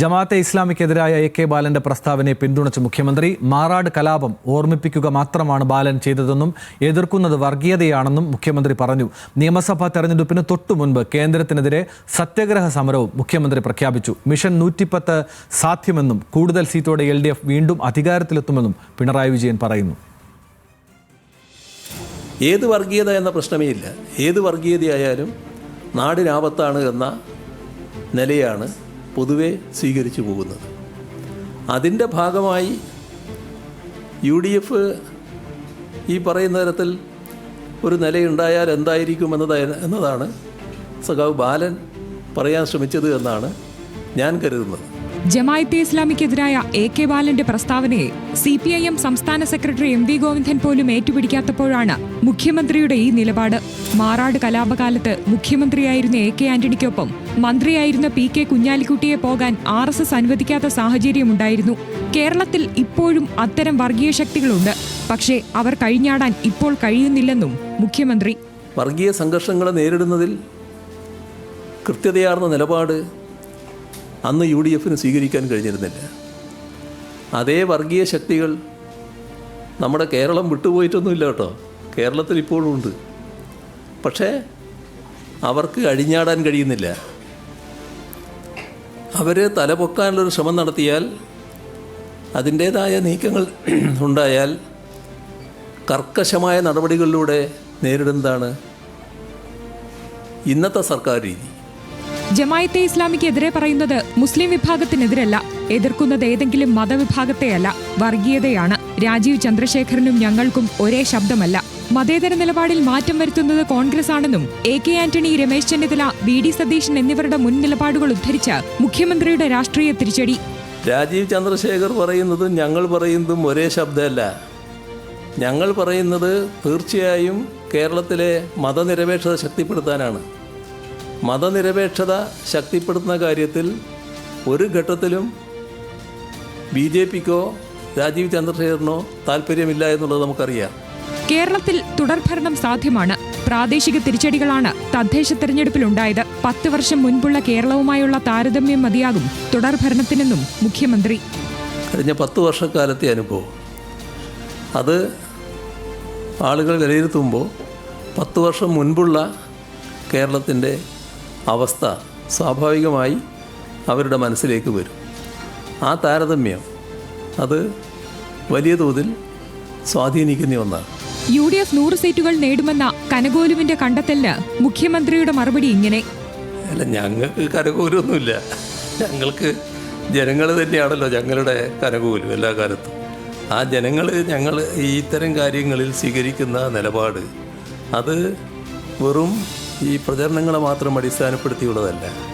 Jamaat-e ഇസ്ലാമിക്കെതിരായ A K ബാലന്റെ പ്രസ്താവനയെ പിന്തുണച്ച മുഖ്യമന്ത്രി മാറാട് കലാപം ഓർമ്മിപ്പിക്കുക മാത്രമാണ് ബാലൻ ചെയ്തതെന്നും എതിർക്കുന്നത് വർഗീയതയാണെന്നും മുഖ്യമന്ത്രി പറഞ്ഞു. നിയമസഭാ തെരഞ്ഞെടുപ്പിന് തൊട്ടു മുൻപ് കേന്ദ്രത്തിനെതിരെ സത്യഗ്രഹ സമരവും മുഖ്യമന്ത്രി പ്രഖ്യാപിച്ചു. മിഷൻ നൂറ്റിപ്പത്ത് സാധ്യമെന്നും കൂടുതൽ സീറ്റോടെ എൽ വീണ്ടും അധികാരത്തിലെത്തുമെന്നും പിണറായി വിജയൻ പറയുന്നു. ഏത് വർഗീയത എന്ന പ്രശ്നമേ ഇല്ല. ഏത് വർഗീയതയായാലും നാടിനാപത്താണ് എന്ന നിലയാണ് പൊതുവെ സ്വീകരിച്ചു പോകുന്നത്. അതിന്റെ ഭാഗമായി യു ഡി എഫ് ഈ പറയുന്ന തരത്തിൽ ഒരു നിലയുണ്ടായാൽ എന്തായിരിക്കും എന്നത എന്നതാണ് സഖാവ് ബാലൻ പറയാൻ ശ്രമിച്ചത് എന്നാണ് ഞാൻ കരുതുന്നത്. ജമായത്തെ ഇസ്ലാമിക്കെതിരായ എ കെ ബാലന്റെ പ്രസ്താവനയെ സി പി ഐ എം സംസ്ഥാന സെക്രട്ടറി എം വി ഗോവിന്ദൻ പോലും ഏറ്റുപിടിക്കാത്തപ്പോഴാണ് മുഖ്യമന്ത്രിയുടെ ഈ നിലപാട്. മാറാട് കലാപകാലത്ത് മുഖ്യമന്ത്രിയായിരുന്ന എ കെ ആന്റണിക്കൊപ്പം മന്ത്രിയായിരുന്ന പി കെ കുഞ്ഞാലിക്കുട്ടിയെ പോകാൻ ആർ എസ് എസ് അനുവദിക്കാത്ത സാഹചര്യമുണ്ടായിരുന്നു. കേരളത്തിൽ ഇപ്പോഴും അത്തരം വർഗീയ ശക്തികളുണ്ട്. പക്ഷേ അവർ കഴിഞ്ഞാടാൻ ഇപ്പോൾ കഴിയുന്നില്ലെന്നും മുഖ്യമന്ത്രി. വർഗീയ സംഘർഷങ്ങളെ നേരിടുന്നതിൽ കൃത്യതയാർന്ന നിലപാട് അന്ന് യു ഡി എഫിന് സ്വീകരിക്കാൻ കഴിഞ്ഞിരുന്നില്ല. അതേ വർഗീയ ശക്തികൾ നമ്മുടെ കേരളം വിട്ടുപോയിട്ടൊന്നുമില്ല കേട്ടോ. കേരളത്തിൽ ഇപ്പോഴും ഉണ്ട്. പക്ഷേ അവർക്ക് അഴിഞ്ഞാടാൻ കഴിയുന്നില്ല. അവർ തലപൊക്കാനുള്ളൊരു ശ്രമം നടത്തിയാൽ അതിന്റേതായ നീക്കങ്ങൾ ഉണ്ടായാൽ കർക്കശമായ നടപടികളിലൂടെ നേരിടുന്നതാണ് ഇന്നത്തെ സർക്കാർ രീതി. ജമായത്തെ ഇസ്ലാമിക്കെതിരെ പറയുന്നത് മുസ്ലിം വിഭാഗത്തിനെതിരല്ല. എതിർക്കുന്നത് ഏതെങ്കിലും മതവിഭാഗത്തെയല്ല. വർഗീയതയാണ്. രാജീവ് ചന്ദ്രശേഖരനും ഞങ്ങൾക്കും ഒരേ ശബ്ദമല്ല. മതേതര നിലപാടിൽ മാറ്റം വരുത്തുന്നത് കോൺഗ്രസ് ആണെന്നും A K Antony Ramesh Chennithala V D Satheesan എന്നിവരുടെ മുൻ നിലപാടുകൾ ഉദ്ധരിച്ച് മുഖ്യമന്ത്രിയുടെ രാഷ്ട്രീയ തിരിച്ചടി. രാജീവ് ചന്ദ്രശേഖർ പറയുന്നതും ഞങ്ങൾ പറയുന്നതും ഒരേ ശബ്ദമല്ല. ഞങ്ങൾ പറയുന്നത് തീർച്ചയായും കേരളത്തിലെ മതനിരപേക്ഷത ശക്തിപ്പെടുത്താനാണ്. മതനിരപേക്ഷത ശക്തിപ്പെടുത്തുന്ന കാര്യത്തിൽ ഒരു ഘട്ടത്തിലും ബി ജെ പിക്കോ രാജീവ് ചന്ദ്രശേഖരനോ താല്പര്യമില്ല എന്നുള്ളത് നമുക്കറിയാം. കേരളത്തിൽ തുടർഭരണം സാധ്യമാണ്. പ്രാദേശിക തിരിച്ചടികളാണ് തദ്ദേശ തെരഞ്ഞെടുപ്പിലുണ്ടായത്. പത്ത് വർഷം മുൻപുള്ള കേരളവുമായുള്ള താരതമ്യം മതിയാകും തുടർഭരണത്തിനെന്നും മുഖ്യമന്ത്രി. കഴിഞ്ഞ പത്ത് വർഷക്കാലത്തെ അനുഭവം. അത് ആളുകൾ വിലയിരുത്തുമ്പോൾ പത്ത് വർഷം മുൻപുള്ള കേരളത്തിന്റെ അവസ്ഥ സ്വാഭാവികമായി അവരുടെ മനസ്സിലേക്ക് വരും. ആ താരതമ്യം അത് വലിയ തോതിൽ സ്വാധീനിക്കുന്ന ഒന്നാണ്. യു ഡി എഫ് നൂറ് സീറ്റുകൾ നേടുമെന്ന കനകോലുവിന്റെ കണ്ടെത്തലിന് മുഖ്യമന്ത്രിയുടെ മറുപടി ഇങ്ങനെ. അല്ല ഞങ്ങൾക്ക് കനകോലൊന്നുമില്ല. ഞങ്ങൾക്ക് ജനങ്ങൾ തന്നെയാണല്ലോ ഞങ്ങളുടെ കരകൂലും എല്ലാ കാലത്തും. ആ ജനങ്ങൾ ഞങ്ങൾ ഈ ഇത്തരം കാര്യങ്ങളിൽ സ്വീകരിക്കുന്ന നിലപാട് അത് വെറും ഈ പ്രചരണങ്ങളെ മാത്രം അടിസ്ഥാനപ്പെടുത്തിയുള്ളതല്ല.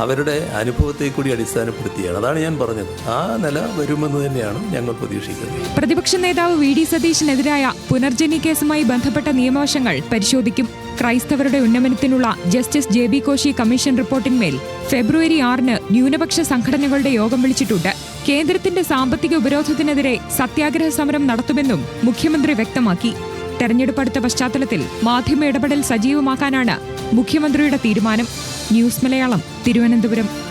അവരുടെ അനുഭവത്തെ കൂടി അടിസ്ഥാനപ്പെടുത്തിയാണ്. അതാണ് ഞാൻ പറഞ്ഞത്. ആ നില വരുമെന്ന് തന്നെയാണ് ഞങ്ങൾ പ്രതീക്ഷിക്കുന്നത്. പ്രതിപക്ഷ നേതാവ് വി ഡി സതീഷിനെതിരായ പുനർജനി കേസുമായി ബന്ധപ്പെട്ട നിയമവശങ്ങൾ പരിശോധിക്കും. ക്രൈസ്തവരുടെ ഉന്നമനത്തിനുള്ള justice J B Koshy commission റിപ്പോർട്ടിന്മേൽ ഫെബ്രുവരി ആറിന് ന്യൂനപക്ഷ സംഘടനകളുടെ യോഗം വിളിച്ചിട്ടുണ്ട്. കേന്ദ്രത്തിന്റെ സാമ്പത്തിക ഉപരോധത്തിനെതിരെ സത്യാഗ്രഹ സമരം നടത്തുമെന്നും മുഖ്യമന്ത്രി വ്യക്തമാക്കി. തെരഞ്ഞെടുപ്പ് അടുത്ത പശ്ചാത്തലത്തിൽ മാധ്യമ ഇടപെടൽ സജീവമാക്കാനാണ് മുഖ്യമന്ത്രിയുടെ തീരുമാനം. ന്യൂസ് മലയാളം തിരുവനന്തപുരം.